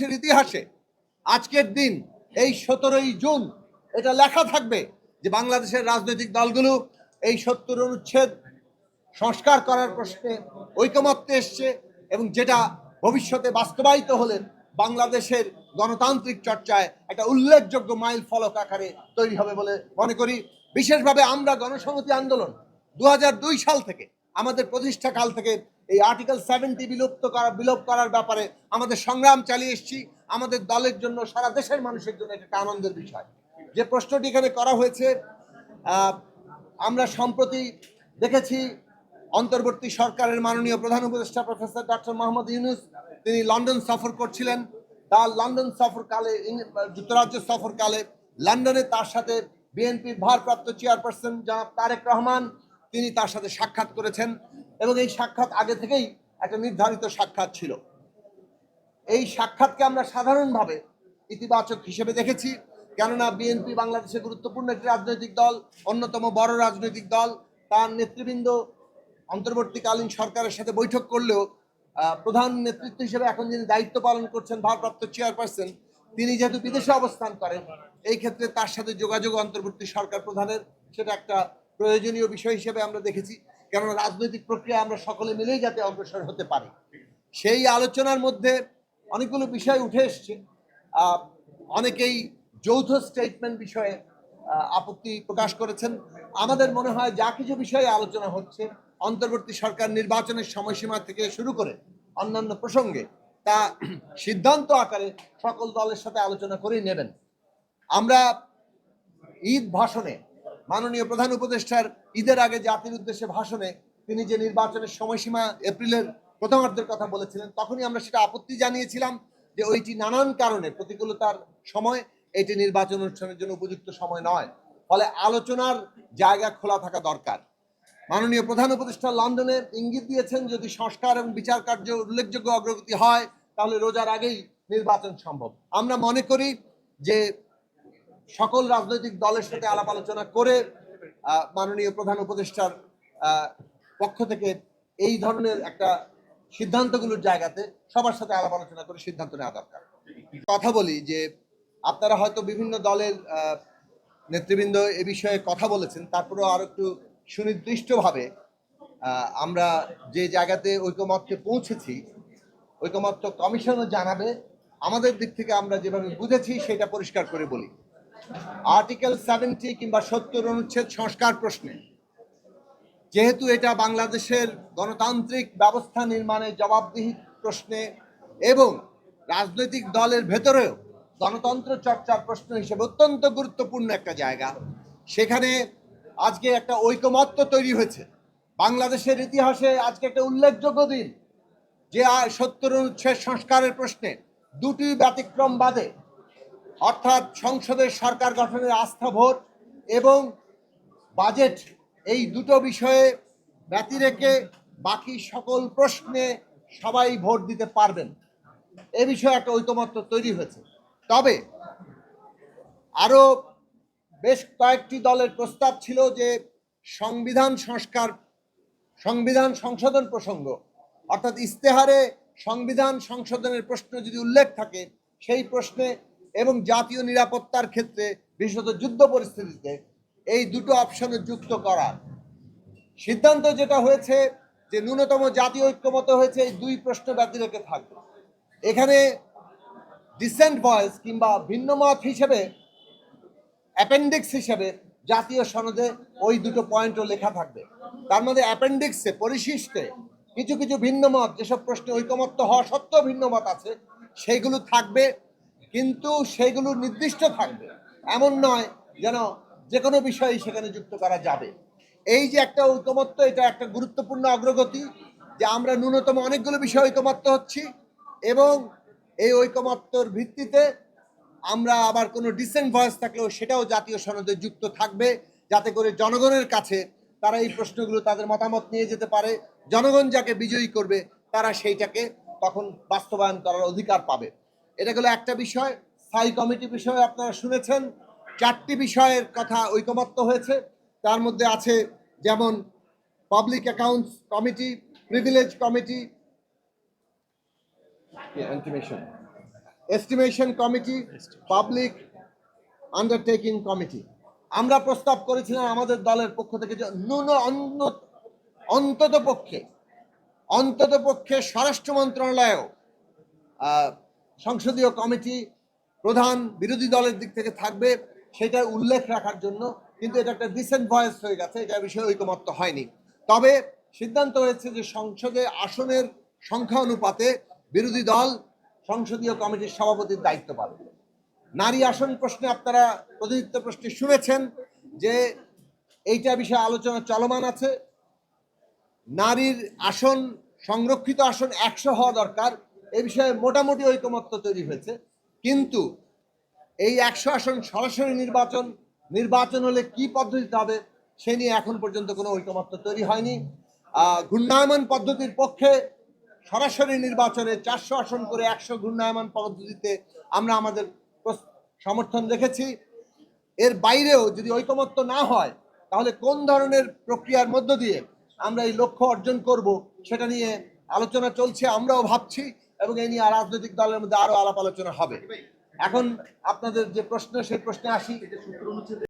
বাংলাদেশের ইতিহাসে আজকের দিন, এই সতেরোই জুন, এটা লেখা থাকবে যে বাংলাদেশের রাজনৈতিক দলগুলো এই সত্তর অনুচ্ছেদ সংস্কার করার প্রশ্নে ঐকমত্যে এসছে এবং যেটা ভবিষ্যতে বাস্তবায়িত হলে বাংলাদেশের গণতান্ত্রিক চর্চায় একটা উল্লেখযোগ্য মাইল ফলক আকারে তৈরি হবে বলে মনে করি। বিশেষভাবে আমরা গণসংহতি আন্দোলন দু হাজার দুই সাল থেকে, আমাদের প্রতিষ্ঠা কাল থেকে এই আর্টিকেল সেভেন্টি বিলুপ্ত করা, বিলোপ করার ব্যাপারে আমাদের সংগ্রাম চালিয়ে এসেছি। আমাদের দলের জন্য, সারা দেশের মানুষের জন্য এটা আনন্দের বিষয়। যে প্রশ্নটি এখানে করা হয়েছে আমরা সম্প্রতি দেখেছি, অন্তর্বর্তী সরকারের মাননীয় প্রধান উপদেষ্টা প্রফেসর ডক্টর মোহাম্মদ ইউনুস, তিনি লন্ডন সফর করছিলেন। তার লন্ডন সফরকালে যুক্তরাজ্য সফরকালে, লন্ডনে তার সাথে বিএনপির ভারপ্রাপ্ত চেয়ারপারসন জনাব তারেক রহমান, তিনি তার সাথে সাক্ষাৎ করেছেন। এবং এই সাক্ষাৎ আগে থেকেই একটা নির্ধারিত সাক্ষাৎ ছিল। এই সাক্ষাৎকে আমরা সাধারণভাবে ইতিবাচক হিসেবে দেখেছি, কেননা বিএনপি বাংলাদেশের গুরুত্বপূর্ণ একটি রাজনৈতিক দল, অন্যতম বড় রাজনৈতিক দল। তার নেতৃবৃন্দ অন্তর্বর্তীকালীন সরকারের সাথে বৈঠক করলেও প্রধান নেতৃত্ব হিসেবে এখন যিনি দায়িত্ব পালন করছেন, ভারপ্রাপ্ত চেয়ারপারসন, তিনি যেহেতু বিদেশে অবস্থান করেন, এই ক্ষেত্রে তার সাথে যোগাযোগ অন্তর্বর্তী সরকার প্রধানের, সেটা একটা প্রয়োজনীয় বিষয় হিসেবে আমরা দেখেছি। কেননা রাজনৈতিক প্রক্রিয়া আমরা সকলে মিলেই যাতে অগ্রসর হতে পারি। সেই আলোচনার মধ্যে অনেকগুলো বিষয় উঠে এসছে। অনেকেই যৌথ স্টেটমেন্ট বিষয়ে আপত্তি প্রকাশ করেছেন। আমাদের মনে হয় যা কিছু বিষয়ে আলোচনা হচ্ছে, অন্তর্বর্তী সরকার নির্বাচনের সময়সীমা থেকে শুরু করে অন্যান্য প্রসঙ্গে, তা সিদ্ধান্ত আকারে সকল দলের সাথে আলোচনা করেই নেবেন। আমরা ঈদ ভাষণে মাননীয় প্রধান উপদেষ্টার ঈদের আগে জাতির উদ্দেশ্যে ভাষণে তিনি যে নির্বাচনের সময়সীমা এপ্রিলের প্রথমার্ধের কথা বলেছিলেন, তখনই আমরা সেটা আপত্তি জানিয়েছিলাম যে ওইটি নানান কারণে প্রতিকূলতার সময় এটি নির্বাচন অনুষ্ঠানের জন্য উপযুক্ত সময় নয়। ফলে আলোচনার জায়গা খোলা থাকা দরকার। মাননীয় প্রধান উপদেষ্টা লন্ডনে ইঙ্গিত দিয়েছেন, যদি সংস্কার এবং বিচার কার্য উল্লেখযোগ্য অগ্রগতি হয়, তাহলে রোজার আগেই নির্বাচন সম্ভব। আমরা মনে করি যে সকল রাজনৈতিক দলের সাথে আলাপ আলোচনা করে মাননীয় প্রধান উপদেষ্টার পক্ষ থেকে এই ধরনের একটা সিদ্ধান্তগুলোর জায়গাতে সবার সাথে আলাপ আলোচনা করে সিদ্ধান্ত নেওয়া দরকার। কথা বলি যে আপনারা হয়তো বিভিন্ন দলের নেতৃবৃন্দ এ বিষয়ে কথা বলেছেন, তারপরেও আরও একটু সুনির্দিষ্টভাবে আমরা যে জায়গাতে ঐকমত্যে পৌঁছেছি, ঐকমত্য কমিশনও জানাবে, আমাদের দিক থেকে আমরা যেভাবে বুঝেছি সেটা পরিষ্কার করে বলি। আর্টিকেল সেভেন্টি কিংবা সত্তর অনুচ্ছেদ সংস্কার প্রশ্নে। যেহেতু এটা বাংলাদেশের গণতান্ত্রিক ব্যবস্থা নির্মাণের জবাবদিহি প্রশ্নে এবং রাজনৈতিক দলের ভেতরেও গণতন্ত্র চর্চার প্রশ্ন হিসেবে অত্যন্ত গুরুত্বপূর্ণ একটা জায়গা, সেখানে আজকে একটা ঐকমত্য তৈরি হয়েছে। বাংলাদেশের ইতিহাসে আজকে একটা উল্লেখযোগ্য দিন। যে সত্তর অনুচ্ছেদ সংস্কারের প্রশ্নে দুটি ব্যতিক্রম বাদে অর্থাৎ সংসদের সরকার গঠনের আস্থা ভোট এবং বাজেট, এই দুটো বিষয়ে ব্যতি রেখে বাকি সকল প্রশ্নে সবাই ভোট দিতে পারবেন। এ বিষয়ে একটা ঐকমত্য তৈরি হয়েছে। তবে আরও বেশ কয়েকটি দলের প্রস্তাব ছিল যে সংবিধান সংস্কার, সংবিধান সংশোধন প্রসঙ্গ, অর্থাৎ ইস্তেহারে সংবিধান সংশোধনের প্রশ্ন যদি উল্লেখ থাকে, সেই প্রশ্নে এবং জাতীয় নিরাপত্তার ক্ষেত্রে, বিশেষত যুদ্ধ পরিস্থিতিতে, এই দুটো অপশনে যুক্ত করার সিদ্ধান্ত যেটা হয়েছে যে ন্যূনতম জাতীয় ঐক্যমত হয়েছে, এই দুই প্রশ্ন ব্যতি রেখে থাকবে। এখানে ডিসেন্ট ভয়েস কিংবা ভিন্নমত হিসেবে অ্যাপেন্ডিক্স হিসেবে জাতীয় সনদে ওই দুটো পয়েন্টও লেখা থাকবে। তার মধ্যে অ্যাপেন্ডিক্সে পরিশিষ্টে কিছু কিছু ভিন্নমত যেসব প্রশ্নে ঐকমত্য হওয়া সত্ত্বেও ভিন্নমত আছে সেইগুলো থাকবে। কিন্তু সেইগুলো নির্দিষ্ট থাকবে। এমন নয় যেন যে কোনো বিষয় সেখানে যুক্ত করা যাবে। এই যে একটা ঐকমত্য, এটা একটা গুরুত্বপূর্ণ অগ্রগতি যে আমরা ন্যূনতম অনেকগুলো বিষয়ে ঐকমত্য হচ্ছি এবং এই ঐকমত্যর ভিত্তিতে আমরা আবার কোনো ডিসেন্ট ভয়েস থাকলেও সেটাও জাতীয় সনদে যুক্ত থাকবে যাতে করে জনগণের কাছে তারা এই প্রশ্নগুলো তাদের মতামত নিয়ে যেতে পারে। জনগণ যাকে বিজয়ী করবে, তারা সেইটাকে তখন বাস্তবায়ন করার অধিকার পাবে। এটা গেলো একটা বিষয়। স্থায়ী কমিটি বিষয়ে আপনারা শুনেছেন। চারটি বিষয়ের কথা ঐকমত্য হয়েছে। তার মধ্যে আছে যেমন public accounts committee privilege committee estimation committee public undertaking committee আমরা প্রস্তাব করেছিলাম আমাদের দলের পক্ষ থেকে যে ন্যূন অন্তত পক্ষে অন্তত পক্ষে স্বরাষ্ট্র মন্ত্রণালয়েও সংসদীয় কমিটি প্রধান বিরোধী দলের দিক থেকে থাকবে, সেটার উল্লেখ রাখার জন্য কিন্তু এটা একটা ডিসেন্ট ভয়েস হয়ে গেছে, এটা বিষয়ে ঐকমত্য হয়নি। তবে সিদ্ধান্ত হয়েছে যে সংসদে আসনের সংখ্যা অনুপাতে বিরোধী দল সংসদীয় কমিটির সভাপতির দায়িত্ব পাবে। নারী আসন প্রশ্নে আপনারা প্রতিনিধিত্ব প্রশ্নে শুনেছেন যে এইটা বিষয়ে আলোচনা চলমান আছে। নারীর আসন, সংরক্ষিত আসন একশো হওয়া দরকার। এ বিষয়ে মোটামুটি ঐকমত্য তৈরি হয়েছে। কিন্তু এই একশো আসন সরাসরি নির্বাচন নির্বাচন হলে কি পদ্ধতিতে হবে, সে নিয়ে এখন পর্যন্ত কোনো ঐকমত্য তৈরি হয়নি। ঘূর্ণায়মান পদ্ধতির পক্ষে সরাসরি নির্বাচনে চারশো আসন করে একশো ঘূর্ণায়মান পদ্ধতিতে আমরা আমাদের সমর্থন রেখেছি। এর বাইরেও যদি ঐকমত্য না হয়, তাহলে কোন ধরনের প্রক্রিয়ার মধ্য দিয়ে আমরা এই লক্ষ্য অর্জন করব, সেটা নিয়ে আলোচনা চলছে, আমরাও ভাবছি। এবং এই নিয়ে রাজনৈতিক দলের মধ্যে আরও আলাপ আলোচনা হবে। এখন আপনাদের যে প্রশ্ন, সেই প্রশ্নে আসি।